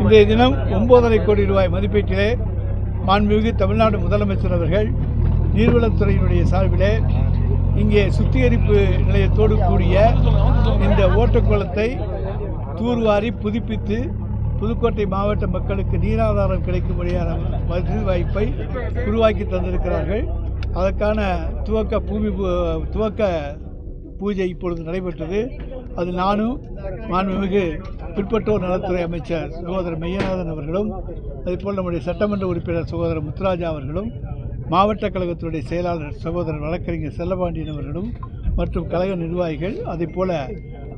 இன்றைய தினம் ஒன்பதரை கோடி ரூபாய் மதிப்பீட்டிலே மாண்புமிகு தமிழ்நாடு முதலமைச்சர் அவர்கள் நீர்வளத்துறையினுடைய சார்பிலே இங்கே சுத்திகரிப்பு நிலையத்தோடு கூடிய இந்த ஓட்டக்குளத்தை தூர்வாரி புதுப்பித்து புதுக்கோட்டை மாவட்ட மக்களுக்கு நீராதாரம் கிடைக்கும்படியான வசதி வாய்ப்பை உருவாக்கி தந்திருக்கிறார்கள். அதற்கான துவக்க பூமி துவக்க பூஜை இப்பொழுது நடைபெற்றது. அது நானும் மாண்புமிகு பிற்பட்டோர் நலத்துறை அமைச்சர் சகோதரர் மெய்யநாதன் அவர்களும் அதேபோல் நம்முடைய சட்டமன்ற உறுப்பினர் சகோதரர் முத்துராஜா அவர்களும் மாவட்ட கழகத்தினுடைய செயலாளர் சகோதரர் வழக்கறிஞர் செல்லபாண்டியன் அவர்களும் மற்றும் கழக நிர்வாகிகள் அதேபோல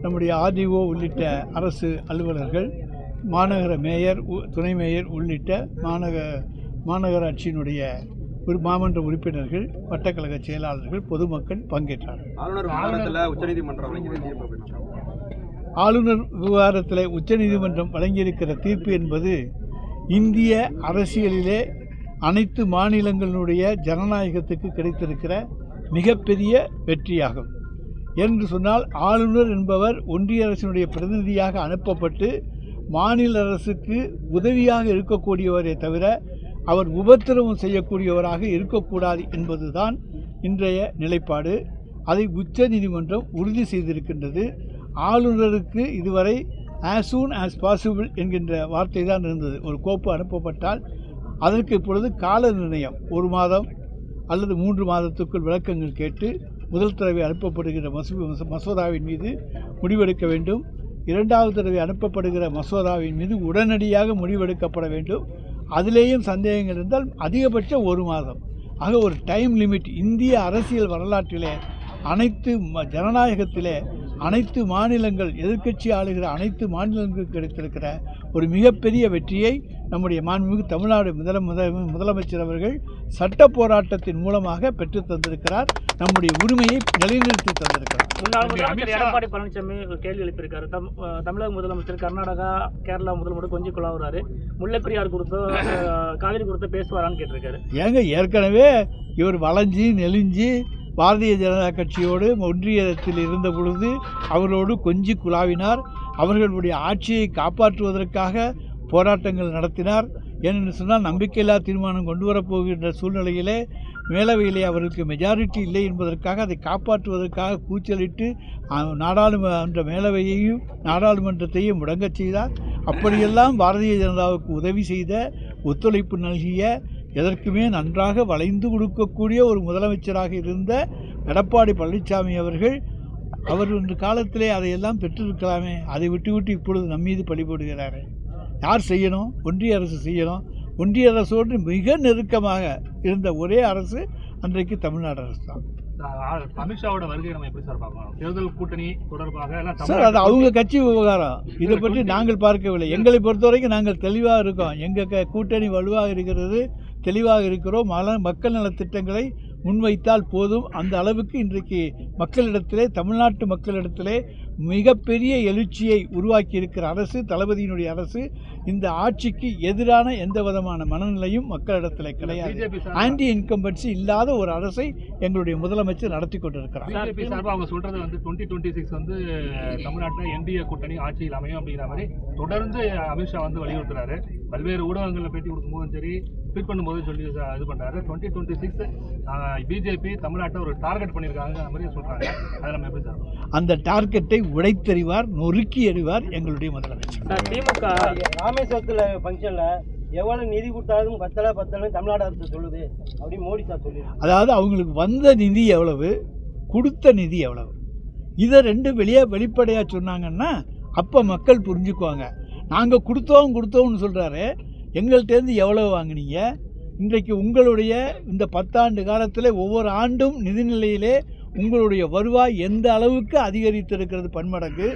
நம்முடைய ஆர்டிஓ உள்ளிட்ட அரசு அலுவலர்கள் மாநகர மேயர் உ- துணை மேயர் உள்ளிட்ட மாநக மாநகராட்சியினுடைய மாமன்ற உறுப்பினர்கள் வட்டக்கழக செயலாளர்கள் பொதுமக்கள் பங்கேற்றார்கள். விவகாரத்தில் உச்சநீதிமன்றம் ஆளுநர் விவகாரத்தில் உச்சநீதிமன்றம் வழங்கியிருக்கிற தீர்ப்பு என்பது இந்திய அரசியலிலே அனைத்து மாநிலங்களுடைய ஜனநாயகத்துக்கு கிடைத்திருக்கிற மிகப்பெரிய வெற்றியாகும். என்று சொன்னால் ஆளுநர் என்பவர் ஒன்றிய அரசினுடைய பிரதிநிதியாக அனுப்பப்பட்டு மாநில அரசுக்கு உதவியாக இருக்கக்கூடியவரே தவிர அவர் உபத்திரவம் செய்யக்கூடியவராக இருக்கக்கூடாது என்பதுதான் இன்றைய நிலைப்பாடு. அதை உச்ச நீதிமன்றம் உறுதி செய்திருக்கின்றது. ஆளுநருக்கு இதுவரை ஆஸ் சூன் ஆஸ் பாசிபிள் என்கின்ற வார்த்தை தான் இருந்தது. ஒரு கோப்பு அனுப்பப்பட்டால் அதற்கு இப்பொழுது கால நிர்ணயம். ஒரு மாதம் அல்லது மூன்று மாதத்துக்குள் விளக்கங்கள் கேட்டு முதல் தடவை அனுப்பப்படுகிற மசோ மசோதாவின் மீது முடிவெடுக்க வேண்டும். இரண்டாவது தடவை அனுப்பப்படுகிற மசோதாவின் மீது உடனடியாக முடிவெடுக்கப்பட வேண்டும். அதுலேயும் சந்தேகங்கள் இருந்தால் அதிகபட்சம் ஒரு மாதம். ஆக ஒரு டைம் லிமிட் இந்திய அரசியல் வரலாற்றிலே அனைத்து ம- ஜனநாயகத்திலே அனைத்து மாநிலங்கள் எதிர்க்கட்சி ஆளுகிற அனைத்து மாநிலங்களுக்கு கிடைத்திருக்கிற ஒரு மிகப்பெரிய வெற்றியை நம்முடைய மாண்புமிகு தமிழ்நாடு முதல முத- முதலமைச்சர் அவர்கள் சட்ட போராட்டத்தின் மூலமாக பெற்றுத் தந்திருக்கிறார். நம்முடைய உரிமையை நிலைநிறுத்தி தந்திருக்கிறார். முன்னாள் முதலமைச்சர் எடப்பாடி பழனிசாமி கேள்வி எழுப்பியிருக்காரு. தம் தமிழக முதலமைச்சர் கர்நாடகா கேரளா முதலமைச்சர் கொஞ்சம் குழாவுறாரு முல்லைப்பெரியார் குறித்தோ அஹ் காவிரி குறித்தோ பேசுவாரான்னு கேட்டிருக்காரு. ஏங்க ஏற்கனவே இவர் வளைஞ்சி நெளிஞ்சு பாரதிய ஜனதா கட்சியோடு ஒன்றியத்தில் இருந்த பொழுது அவரோடு கொஞ்சி குழாவினார். அவர்களுடைய ஆட்சியை காப்பாற்றுவதற்காக போராட்டங்கள் நடத்தினார். ஏனென்று சொன்னால் நம்பிக்கையில்லா தீர்மானம் கொண்டு வரப்போகின்ற சூழ்நிலையிலே மேலவையிலே அவருக்கு மெஜாரிட்டி இல்லை என்பதற்காக அதை காப்பாற்றுவதற்காக கூச்சலிட்டு நாடாளுமன்ற மேலவையையும் நாடாளுமன்றத்தையும் முடங்கச் செய்தார். அப்படியெல்லாம் பாரதிய ஜனதாவுக்கு உதவி செய்த ஒத்துழைப்பு நல்கிய எதற்குமே நன்றாக வளைந்து கொடுக்கக்கூடிய ஒரு முதலமைச்சராக இருந்த எடப்பாடி பழனிசாமி அவர்கள் அவர் இந்த காலத்திலே அதையெல்லாம் பெற்றிருக்கலாமே அதை விட்டு விட்டு இப்பொழுது நம் மீது பழி போடுகிறாரே. யார் செய்யணும்? ஒன்றிய அரசு செய்யணும். ஒன்றிய அரசோடு மிக நெருக்கமாக இருந்த ஒரே அரசு அன்றைக்கு தமிழ்நாடு அரசு தான் அமித்ஷாவோட வருகை நம்ம எப்படி சார் பார்க்கலாம் தேர்தல் கூட்டணி தொடர்பாக எல்லாம் சார் அது அவங்க கட்சி விவகாரம். இதை பற்றி நாங்கள் பார்க்கவில்லை. எங்களை பொறுத்தவரைக்கும் நாங்கள் தெளிவாக இருக்கோம். எங்கள் கூட்டணி வலுவாக இருக்கிறது தெளிவாக இருக்கிறோம். மல மக்கள் நலத்திட்டங்களை முன்வைத்தால் போதும். அந்த அளவுக்கு இன்றைக்கு மக்களிடத்திலே தமிழ்நாட்டு மக்களிடத்திலே மிகப்பெரிய எழுச்சியை உருவாக்கி இருக்கிற அரசு தளபதியினுடைய அரசு இந்த ஆட்சிக்கு எதிரான எந்த விதமான மனநிலையும் மக்களிடத்தில் கிடையாது. ஆன்டி இன்கம்பன்சி இல்லாத ஒரு அரசை எங்களுடைய முதலமைச்சர் நடத்தி கொண்டிருக்கிறார். அவங்க சொல்றது வந்து டுவெண்ட்டி டுவெண்ட்டி சிக்ஸ் வந்து தமிழ்நாட்டில் என்டிஏ கூட்டணி ஆட்சியில் அமையும் அப்படிங்கிற மாதிரி தொடர்ந்து அமித்ஷா வந்து வலியுறுத்துறாரு. பல்வேறு ஊடகங்களில் பேட்டி கொடுக்கும்போதும் சரி ட்வீட் பண்ணும்போது சொல்லி இது பண்றாரு. டுவெண்ட்டி டுவெண்ட்டி சிக்ஸ் பிஜேபி தமிழ்நாட்டை ஒரு டார்கெட் பண்ணியிருக்காங்க அந்த மாதிரி சொல்றாங்க. அதை நம்ம எப்படி சார் அந்த டார்கெட்டை உடைத்தெறிவார் நொறுக்கி எறிவார் எங்களுடைய முதலமைச்சர். சார் திமுக ராமேஸ்வரத்துல ஃபங்க்ஷன்ல எவ்வளவு நிதி கொடுத்தாலும் பத்தல பத்தல தமிழ்நாடு அரசு சொல்லுது அப்படின்னு மோடி சார் சொல்லி அதாவது அவங்களுக்கு வந்த நிதி எவ்வளவு கொடுத்த நிதி எவ்வளவு? இதை ரெண்டு வெளியே வெளிப்படையாக சொன்னாங்கன்னா அப்போ மக்கள் புரிஞ்சுக்குவாங்க. நாங்கள் கொடுத்தோம் கொடுத்தோம்னு சொல்கிறாரு எங்கள்கிட்டேருந்து எவ்வளோ வாங்குனீங்க? இன்றைக்கு உங்களுடைய இந்த பத்தாண்டு காலத்தில் ஒவ்வொரு ஆண்டும் நிதிநிலையிலே உங்களுடைய வருவாய் எந்த அளவுக்கு அதிகரித்திருக்கிறது பன்மடங்கு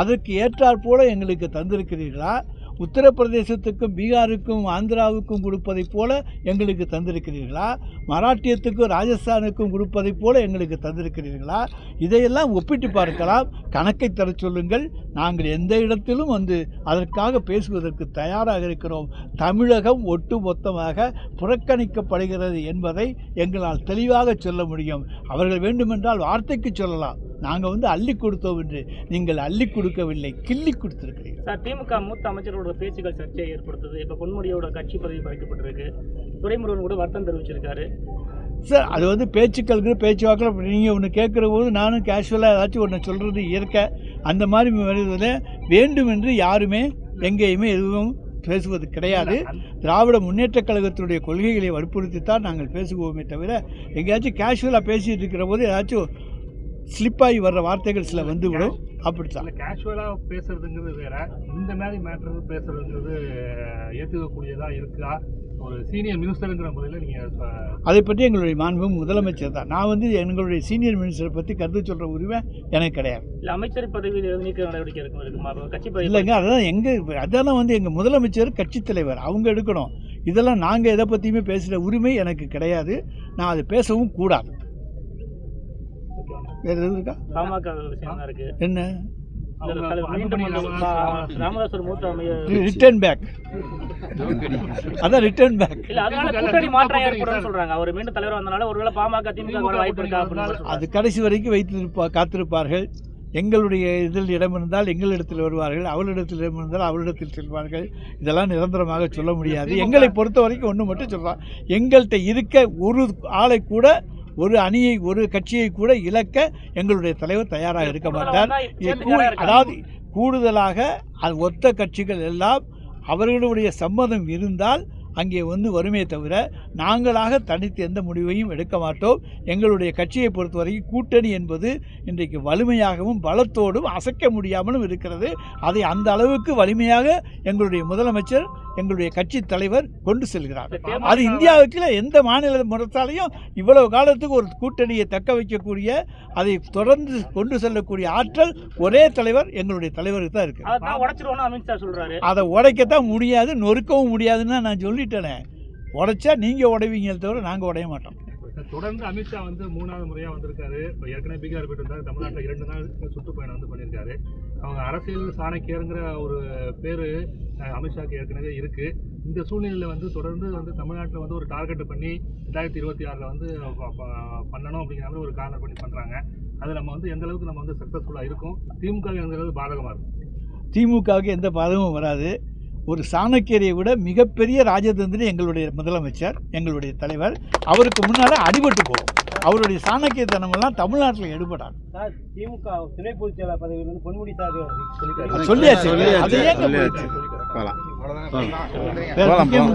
அதற்கு ஏற்றாற்போல் எங்களுக்கு தந்திருக்கிறீர்களா? உத்தரப்பிரதேசத்துக்கும் பீகாருக்கும் ஆந்திராவுக்கும் கொடுப்பதைப் போல எங்களுக்கு தந்திருக்கிறீர்களா? மராட்டியத்துக்கும் ராஜஸ்தானுக்கும் கொடுப்பதைப் போல எங்களுக்கு தந்திருக்கிறீர்களா? இதையெல்லாம் ஒப்பிட்டு பார்க்கலாம். கணக்கை தர சொல்லுங்கள். நாங்கள் எந்த இடத்திலும் வந்து அதற்காக பேசுவதற்கு தயாராக இருக்கிறோம். தமிழகம் ஒட்டு மொத்தமாக புறக்கணிக்கப்படுகிறது என்பதை எங்களால் தெளிவாக சொல்ல முடியும். அவர்கள் வேண்டுமென்றால் வார்த்தைக்கு சொல்லலாம். நாங்கள் வந்து அள்ளி கொடுத்தோம் என்று நீங்கள் அள்ளி கொடுக்கவில்லை கிள்ளி கொடுத்திருக்கிறீர்கள். சார் திமுக மூத்த அமைச்சர்களோட பேச்சுக்கள் சர்ச்சையை ஏற்படுத்துது. இப்போ பொன்முடியோட கட்சி பதவி பறிக்கப்பட்டிருக்கு. துரைமுருகன் கூட வருத்தம் தெரிவிச்சிருக்காரு. சார் அது வந்து பேச்சுக்களுக்கு பேச்சுவாக்கில் நீங்கள் ஒன்று கேட்குற போது நானும் கேஷுவலாக ஏதாச்சும் ஒன்று சொல்கிறது இயற்கை. அந்த மாதிரி வருவதில் வேண்டும் என்று யாருமே எங்கேயுமே எதுவும் பேசுவது கிடையாது. திராவிட முன்னேற்றக் கழகத்தினுடைய கொள்கைகளை வற்புறுத்தித்தான் நாங்கள் பேசுவோமே தவிர எங்கேயாச்சும் கேஷுவலாக பேசிகிட்டு இருக்கிற போது ஏதாச்சும் ஸ்லிப்பாகி வர்ற வார்த்தைகள் சில வந்துவிடும். அப்படித்தான். இல்ல கேஷுவலா பேசுறதுங்கிறது வேற. இந்த மாதிரி மேட்டர் பேசுறதுங்கிறது ஏத்துக்கக்கூடியதா இருக்கா? ஒரு சீனியர் மினிஸ்டருங்கிற முறையில் நீங்க சொ- அதை பற்றி எங்களுடைய மாண்பு முதலமைச்சர் தான். நான் வந்து எங்களுடைய சீனியர் மினிஸ்டரை பற்றி கருத்து சொல்கிற உரிமை எனக்கு கிடையாது. இல்லை அமைச்சர் பதவி நீக்க நடவடிக்கை இருக்கும் இருக்குமா கட்சி பதவி இல்லைங்க அதான் எங்கள் அதெல்லாம் வந்து எங்கள் முதலமைச்சர் கட்சித் தலைவர் அவங்க எடுக்கணும். இதெல்லாம் நாங்கள் எதை பற்றியுமே பேசுகிற உரிமை எனக்கு கிடையாது. நான் அதை பேசவும் கூடாது. வேறு எதுவும் இருக்கா? பாமக விஷயம் இருக்கு. என்ன? ரிட்டர்ன் பேக் அதான் ரிட்டர்ன் பேக் இல்ல அதனால கூட்டணி மாற்றம் ஏற்படும் சொல்றாங்க. அவர் மீண்டும் தலைவர் வந்தனால ஒருவேளை பாமக திமுக வாய்ப்பு இருக்கா. அது கடைசி வரைக்கும் வைத்திருப்பா காத்திருப்பார்கள். எங்களுடைய இதில் இடம் இருந்தால் எங்களிடத்தில் வருவார்கள். அவளிடத்தில் இடம் இருந்தால் அவளிடத்தில் செல்வார்கள். இதெல்லாம் நிரந்தரமாக சொல்ல முடியாது. எங்களை பொறுத்த வரைக்கும் ஒன்று மட்டும் சொல்கிறோம் எங்கள்கிட்ட இருக்க ஒரு ஆளை கூட ஒரு அணியை ஒரு கட்சியை கூட இழக்க எங்களுடைய தலைவர் தயாராக இருக்க மாட்டார். அதாவது கூடுதலாக அது ஒத்த கட்சிகள் எல்லாம் அவர்களுடைய சம்மதம் இருந்தால் அங்கே வந்து வருமே தவிர நாங்களாக தனித்து எந்த முடிவையும் எடுக்க மாட்டோம். எங்களுடைய கட்சியை பொறுத்தவரைக்கும் கூட்டணி என்பது இன்றைக்கு வலிமையாகவும் பலத்தோடும் அசைக்க முடியாமலும் இருக்கிறது. அதை அந்த அளவுக்கு வலிமையாக எங்களுடைய முதலமைச்சர் எங்களுடைய கட்சி தலைவர் கொண்டு செல்கிறார். அது இந்தியாவுக்குள்ள எந்த மாநில முறைத்தாலையும் இவ்வளவு காலத்துக்கு ஒரு கூட்டணியை தக்க வைக்கக்கூடிய அதை தொடர்ந்து கொண்டு செல்லக்கூடிய ஆற்றல் ஒரே தலைவர் எங்களுடைய தலைவருக்கு தான் சொல்றாரு. அதை உடைக்கத்தான் முடியாது நொறுக்கவும் முடியாதுன்னு நான் சொல்லிட்டேனே. உடைச்சா நீங்கள் உடைவீங்க தவிர நாங்கள் உடைய மாட்டோம். தொடர்ந்து அமித்ஷா வந்து மூணாவது முறையா வந்திருக்காரு. இப்போ ஏற்கனவே பீகார் போயிட்டு வந்தாரு. தமிழ்நாட்டில் இரண்டு நாள் சுற்றுப்பயணம் வந்து பண்ணியிருக்காரு. அவங்க அரசியல் சாணக்கியருங்கிற ஒரு பேரு அமித்ஷாக்கு ஏற்கனவே இருக்கு. இந்த சூழ்நிலையில வந்து தொடர்ந்து வந்து தமிழ்நாட்டில் வந்து ஒரு டார்கெட் பண்ணி ரெண்டாயிரத்தி இருபத்தி ஆறில் வந்து பண்ணணும் அப்படிங்கிற மாதிரி ஒரு காரணம் பண்ணி பண்றாங்க. அது நம்ம வந்து எந்த அளவுக்கு நம்ம வந்து சக்ஸஸ்ஃபுல்லாக இருக்கும்? திமுக எந்த அளவுக்கு பாதகமாக இருக்கும் திமுகவுக்கு எந்த பாதகமும் வராது. ஒரு சாணக்கியரை விட மிகப்பெரிய ராஜதந்திரி எங்களுடைய முதலமைச்சர் எங்களுடைய தலைவர். அவருக்கு முன்னால் அடிபட்டு போகும். அவருடைய சாணக்கியத்தனமெல்லாம் தமிழ்நாட்டில் எடுபடாது. சார் திமுக துணை பொதுச் செயலாளர் பதவியிலிருந்து பொன்முடி சார் சொல்லியாச்சு. அது ஏங்க